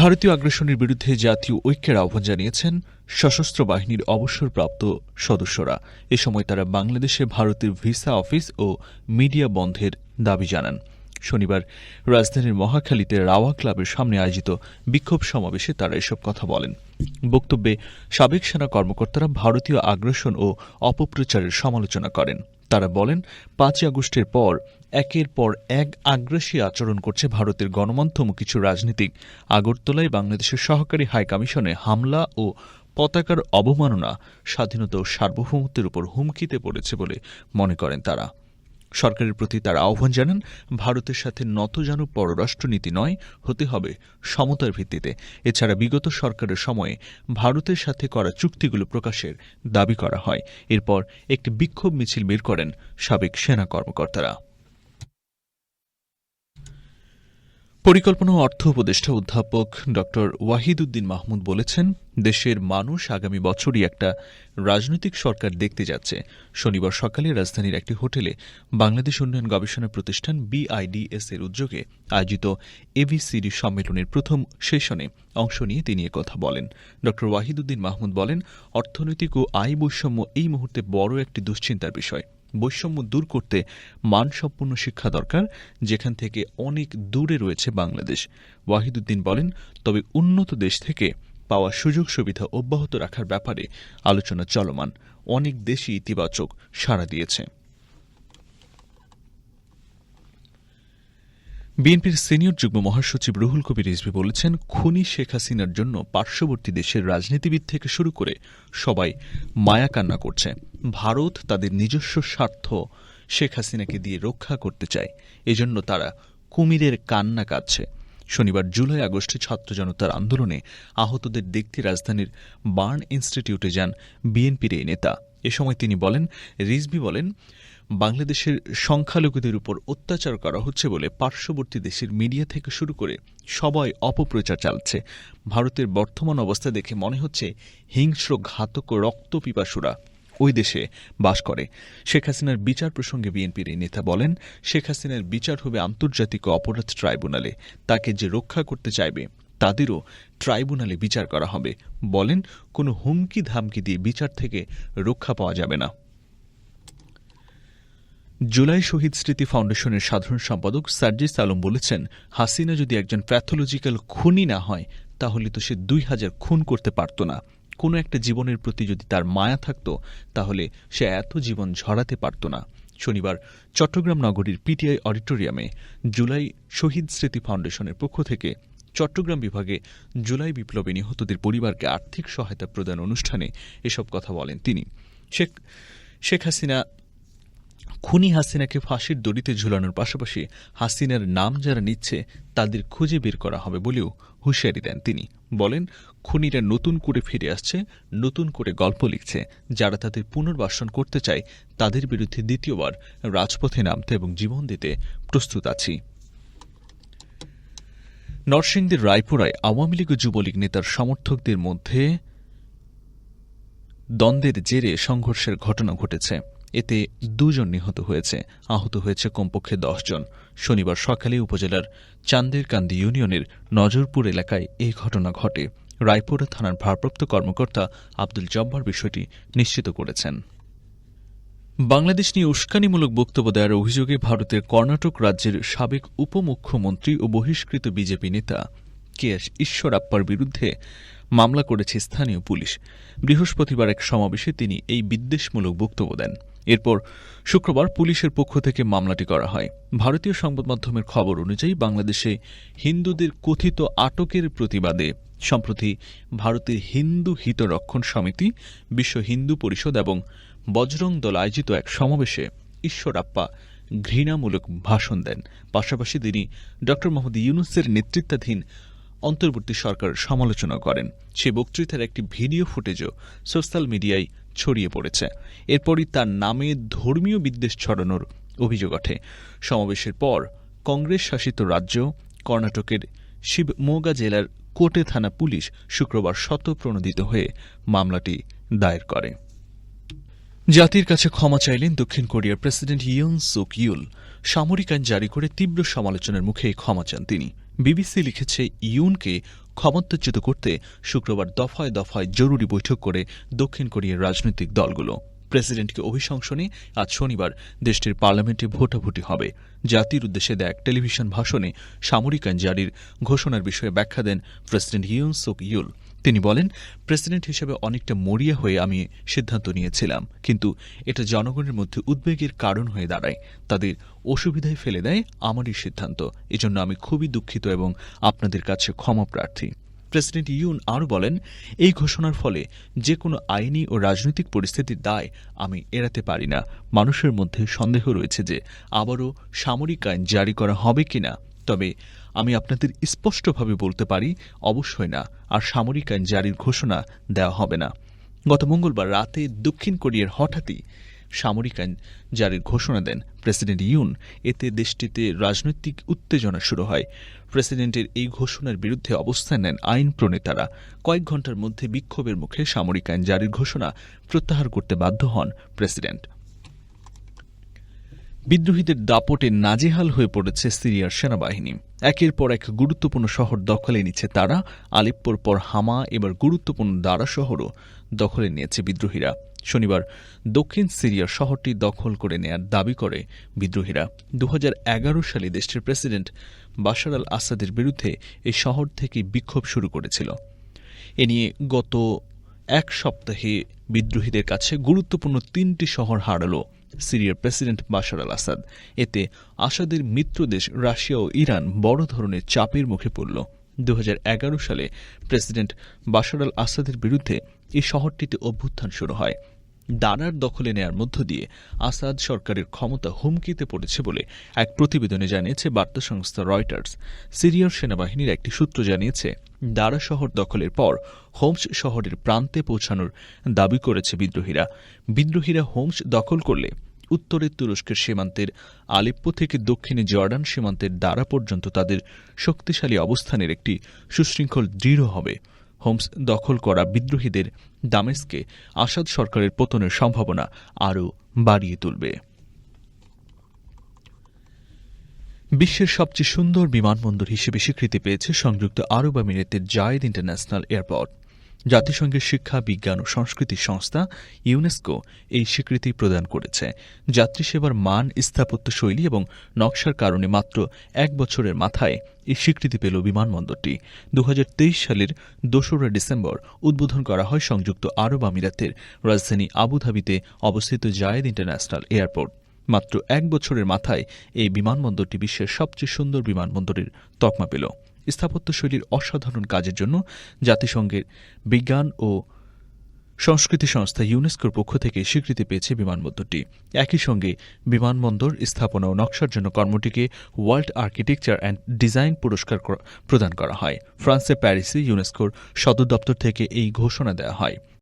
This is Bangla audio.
ভারতীয় আগ্রাসনের বিরুদ্ধে জাতীয় ঐক্যের আহ্বান জানিয়েছেন সশস্ত্র বাহিনীর অবসরপ্রাপ্ত সদস্যরা। এ সময় তারা বাংলাদেশে ভারতের ভিসা অফিস ও মিডিয়া বন্ধের দাবি জানান। শনিবার রাজধানীর মহাখালীতে রাওয়া ক্লাবের সামনে আয়োজিত বিক্ষোভ সমাবেশে তারা এসব কথা বলেন। বক্তব্যে সাবেক সেনা কর্মকর্তারা ভারতীয় আগ্রাসন ও অপপ্রচারের সমালোচনা করেন। তারা বলেন, পাঁচই আগস্টের পর একের পর এক আগ্রাসী আচরণ করছে ভারতের গণমাধ্যম কিছু রাজনীতিক। আগরতলায় বাংলাদেশের সহকারী হাইকমিশনে হামলা ও পতাকার অবমাননা স্বাধীনতা ও সার্বভৌমত্বের উপর হুমকিতে পড়েছে বলে মনে করেন তারা। সরকারের প্রতি তারা আহ্বান জানান, ভারতের সাথে নতজানু পররাষ্ট্রনীতি নয়, হতে হবে সমতার ভিত্তিতে। এছাড়া বিগত সরকারের সময়ে ভারতের সাথে করা চুক্তিগুলো প্রকাশের দাবি করা হয়। এরপর একটি বিক্ষোভ মিছিল বের করেন সাবেক সেনা কর্মকর্তারা। পরিকল্পনা অর্থ উপদেষ্টা অধ্যাপক ড ওয়াহিদ উদ্দিন মাহমুদ বলেছেন, দেশের মানুষ আগামী বছরই একটা রাজনৈতিক সরকার দেখতে যাচ্ছে। শনিবার সকালে রাজধানীর একটি হোটেলে বাংলাদেশ উন্নয়ন গবেষণা প্রতিষ্ঠান বিআইডিএস এর উদ্যোগে আয়োজিত এভিসিডি সম্মেলনের প্রথম সেশনে অংশ নিয়ে তিনি কথা বলেন। ড ওয়াহিদ উদ্দিন মাহমুদ বলেন, অর্থনৈতিক ও আয় বৈষম্য এই মুহূর্তে বড় একটি দুশ্চিন্তার বিষয়। বৈষম্য দূর করতে মানসম্পন্ন শিক্ষা দরকার, যেখান থেকে অনেক দূরে রয়েছে বাংলাদেশ। ওয়াহিদুদ্দিন বলেন, তবে উন্নত দেশ থেকে পাওয়া সুযোগ সুবিধা অব্যাহত রাখার ব্যাপারে আলোচনা চলমান। অনেক দেশই ইতিবাচক সাড়া দিয়েছে। বিএনপির সিনিয়র যুগ্ম মহাসচিব রুহুল কবির রিজভি বলেছেন, খুনি শেখ হাসিনার জন্য পার্শ্ববর্তী দেশের রাজনীতিবিদ থেকে শুরু করে সবাই মায়া কান্না করছে। ভারত তাদের নিজস্ব স্বার্থ শেখ হাসিনাকে দিয়ে রক্ষা করতে চায়। এজন্য তারা কুমিরের কান্না কাঁদছে শনিবার জুলাই আগস্টে ছাত্র জনতার আন্দোলনে আহতদের দেখতে রাজধানীর বার্ন ইনস্টিটিউটে যান বিএনপির এই নেতা। এ সময় তিনি বলেন, রিজভি বলেন বাংলাদেশের সংখ্যালঘুদের উপর অত্যাচার করা হচ্ছে বলে পার্শ্ববর্তী দেশের মিডিয়া থেকে শুরু করে সবাই অপপ্রচার চালাচ্ছে। ভারতের বর্তমান অবস্থা দেখে মনে হচ্ছে হিংস্র ঘাতক রক্তপিপাসুরা ওই দেশে বাস করে। শেখ হাসিনার বিচার প্রসঙ্গে বিএনপির এই নেতা বলেন, শেখ হাসিনার বিচার হবে আন্তর্জাতিক অপরাধ ট্রাইব্যুনালে। তাকে যে রক্ষা করতে চাইবে, তাদেরও ট্রাইব্যুনালে বিচার করা হবে। বলেন, কোনো হুমকি ধামকি দিয়ে বিচার থেকে রক্ষা পাওয়া যাবে না। জুলাই শহীদ স্মৃতি ফাউন্ডেশনের সাধারণ সম্পাদক সার্জিস আলম বলেছেন, হাসিনা যদি একজন প্যাথোলজিক্যাল খুনি না হয়, তাহলে তো সে দুই হাজার খুন করতে পারত না। কোনো একটা জীবনের প্রতি যদি তার মায়া থাকত, তাহলে সে এত জীবন ঝরাতে পারত না। শনিবার চট্টগ্রাম নগরীর পিটিআই অডিটোরিয়ামে জুলাই শহীদ স্মৃতি ফাউন্ডেশনের পক্ষ থেকে চট্টগ্রাম বিভাগে জুলাই বিপ্লবে নিহতদের পরিবারকে আর্থিক সহায়তা প্রদান অনুষ্ঠানে এসব কথা বলেন তিনি। শেখ শেখ হাসিনা খুনি হাসিনাকে ফাঁসির দড়িতে ঝুলানোর পাশাপাশি হাসিনার নাম যারা নিচ্ছে, তাদের খুঁজে বের করা হবে বলেও হুঁশিয়ারি দেন তিনি। বলেন, খুনিরা নতুন করে ফিরে আসছে, নতুন করে গল্প লিখছে। যারা তাদের পুনর্বাসন করতে চায়, তাদের বিরুদ্ধে দ্বিতীয়বার রাজপথে নামতে এবং জীবন দিতে প্রস্তুত আছি। নরসিংদীর রায়পুরায় আওয়ামী লীগ ও যুবলীগ নেতার সমর্থকদের মধ্যে দ্বন্দ্বের জেরে সংঘর্ষের ঘটনা ঘটেছে। এতে দুজন নিহত হয়েছে, আহত হয়েছে কমপক্ষে জন শনিবার সকালে উপজেলার চান্দেরকান্দি ইউনিয়নের নজরপুর এলাকায় এই ঘটনা ঘটে। রায়পুরা থানার ভারপ্রাপ্ত কর্মকর্তা আব্দুল জব্বার বিষয়টি নিশ্চিত করেছেন। বাংলাদেশ নিয়ে উস্কানিমূলক বক্তব্য দেওয়ার অভিযোগে ভারতের কর্ণাটক রাজ্যের সাবেক উপমুখ্যমন্ত্রী ও বহিষ্কৃত বিজেপি নেতা কে এস ঈশ্বরাপ্পার বিরুদ্ধে মামলা করেছে স্থানীয় পুলিশ। বৃহস্পতিবার এক সমাবেশে তিনি এই বিদ্বেষমূলক বক্তব্য দেন। এরপর শুক্রবার পুলিশের পক্ষ থেকে মামলাটি করা হয়। ভারতীয় সংবাদ মাধ্যমের খবর অনুযায়ী বাংলাদেশে হিন্দুদের কথিত আটকের প্রতিবাদে সম্প্রতি ভারতের হিন্দু হিতরক্ষণ সমিতি, বিশ্ব হিন্দু পরিষদ এবং বজরং দল আয়োজিত এক সমাবেশে ঈশ্বরাপ্পা ঘৃণামূলক ভাষণ দেন। পাশাপাশি তিনি ড মোহাম্মদ ইউনুসের নেতৃত্বাধীন অন্তর্বর্তী সরকার সমালোচনা করেন। সে বক্তৃতার একটি ভিডিও ফুটেজও সোশ্যাল মিডিয়ায় ছড়িয়ে পড়েছে। এরপরই তার নামে ধর্মীয় বিদ্বেষ ছড়ানোর অভিযোগ ওঠে। সমাবেশের পর কংগ্রেস শাসিত রাজ্য, কর্ণাটকের শিবমোগা জেলার কোটে থানা পুলিশ শুক্রবার শতপ্রণোদিত হয়ে মামলাটি দায়ের করে। জাতির কাছে ক্ষমা চাইলেন দক্ষিণ কোরিয়ার প্রেসিডেন্ট ইয়ন সুক ইউল। সামরিক আইন জারি করে তীব্র সমালোচনার মুখে ক্ষমা চান তিনি। বিবিসি লিখেছে ইউনকে ক্ষমতাচ্যুত করতে শুক্রবার দফায় দফায় জরুরি বৈঠক করে দক্ষিণ কোরিয়ার রাজনৈতিক দলগুলো। প্রেসিডেন্টকে অভিশংসনে আজ শনিবার দেশটির পার্লামেন্টে ভোটাভুটি হবে। জাতির উদ্দেশ্যে দেয় এক টেলিভিশন ভাষণে সামরিক আইন জারির ঘোষণার বিষয়ে ব্যাখ্যা দেন প্রেসিডেন্ট ইউন সুক ইউল তিনি বলেন, প্রেসিডেন্ট হিসেবে অনেকটা মরিয়া হয়ে আমি সিদ্ধান্ত নিয়েছিলাম, কিন্তু এটা জনগণের মধ্যে উদ্বেগের কারণ হয়ে দাঁড়ায়। তাদের অসুবিধায় ফেলে দেয় আমারই সিদ্ধান্ত। এজন্য আমি খুবই দুঃখিত এবং আপনাদের কাছে ক্ষমা প্রার্থী। প্রেসিডেন্ট ইউন আরও বলেন, এই ঘোষণার ফলে যে কোনো আইনি ও রাজনৈতিক পরিস্থিতির দায় আমি এড়াতে পারি না। মানুষের মধ্যে সন্দেহ রয়েছে যে আবারও সামরিক আইন জারি করা হবে কিনা। তবে আমি আপনাদের স্পষ্টভাবে বলতে পারি, অবশ্যই না, আর সামরিক আইন জারির ঘোষণা দেওয়া হবে না। গত মঙ্গলবার রাতে দক্ষিণ কোরিয়ার হঠাৎই সামরিক আইন জারির ঘোষণা দেন প্রেসিডেন্ট ইউন। এতে দেশটিতে রাজনৈতিক উত্তেজনা শুরু হয়। প্রেসিডেন্টের এই ঘোষণার বিরুদ্ধে অবস্থান নেন আইন প্রণেতারা। কয়েক ঘণ্টার মধ্যে বিক্ষোভের মুখে সামরিক আইন জারির ঘোষণা প্রত্যাহার করতে বাধ্য হন প্রেসিডেন্ট। বিদ্রোহীদের দাপটে নাজেহাল হয়ে পড়েছে সিরিয়ার সেনাবাহিনী। একের পর এক গুরুত্বপূর্ণ শহর দখলে নিচ্ছে তারা। আলিপ্পোর পর হামা, এবার গুরুত্বপূর্ণ দারা শহরও দখলে নিয়েছে বিদ্রোহীরা। শনিবার দক্ষিণ সিরিয়ার শহরটি দখল করে নেয়ার দাবি করে বিদ্রোহীরা। দু হাজার এগারো সালে দেশটির প্রেসিডেন্ট বাশার আল আসাদের বিরুদ্ধে এই শহর থেকে বিক্ষোভ শুরু করেছিল। এ নিয়ে গত এক সপ্তাহে বিদ্রোহীদের কাছে গুরুত্বপূর্ণ তিনটি শহর হারালো। সিরিয়ার প্রেসিডেন্ট বাশার আল আসাদ এতে আসাদের মিত্রদেশ রাশিয়া ও ইরান বড় ধরনের চাপের মুখে পড়ল। দু হাজার এগারো সালে প্রেসিডেন্ট বাশার আল আসাদের বিরুদ্ধে এই শহরটিতে অভ্যুত্থান শুরু হয়। দানার দখলে নেয়ার মধ্য দিয়ে আসাদ সরকারের ক্ষমতা হুমকিতে পড়েছে বলে এক প্রতিবেদনে জানিয়েছে বার্তা সংস্থা রয়টার্স। সিরিয়ার সেনাবাহিনীর একটি সূত্র জানিয়েছে, দারা শহর দখলের পর হোমস শহরের প্রান্তে পৌঁছানোর দাবি করেছে বিদ্রোহীরা। বিদ্রোহীরা হোমস দখল করলে উত্তরে তুরস্কের সীমান্তের আলেপ্পো থেকে দক্ষিণে জর্ডান সীমান্তের দ্বারা পর্যন্ত তাদের শক্তিশালী অবস্থানের একটি সুশৃঙ্খল দৃঢ় হবে। হোমস দখল করা বিদ্রোহীদের দামেস্কে আসাদ সরকারের পতনের সম্ভাবনা আরও বাড়িয়ে তুলবে। বিশ্বের সবচেয়ে সুন্দর বিমানবন্দর হিসেবে স্বীকৃতি পেয়েছে সংযুক্ত আরব আমিরাতের জায়েদ ইন্টারন্যাশনাল এয়ারপোর্ট। জাতিসংঘের শিক্ষা, বিজ্ঞান ও সংস্কৃতি সংস্থা ইউনেস্কো এই স্বীকৃতি প্রদান করেছে। যাত্রী সেবার মান, স্থাপত্য শৈলী এবং নকশার কারণে মাত্র এক বছরের মাথায় এই স্বীকৃতি পেল বিমানবন্দরটি। দু হাজার তেইশ সালের দোসরা ডিসেম্বর উদ্বোধন করা হয় সংযুক্ত আরব আমিরাতের রাজধানী আবুধাবিতে অবস্থিত জায়েদ ইন্টারন্যাশনাল এয়ারপোর্ট। মাত্র এক বছরের মাথায় এই বিমানবন্দরটি বিশ্বের সবচেয়ে সুন্দর বিমানবন্দরের তকমা পেল। স্থাপত্যশৈলীর অসাধারণ কাজের জন্য জাতিসংঘের বিজ্ঞান ও সংস্কৃতি সংস্থা ইউনেস্কোর পক্ষ থেকে স্বীকৃতি পেয়েছে বিমানবন্দরটি। একই সঙ্গে বিমানবন্দর স্থাপনা ও নকশার জন্য কর্মটিকে ওয়ার্ল্ড আর্কিটেকচার অ্যান্ড ডিজাইন পুরস্কার প্রদান করা হয়। ফ্রান্সের প্যারিসে ইউনেস্কোর সদর দপ্তর থেকে এই ঘোষণা দেওয়া হয়।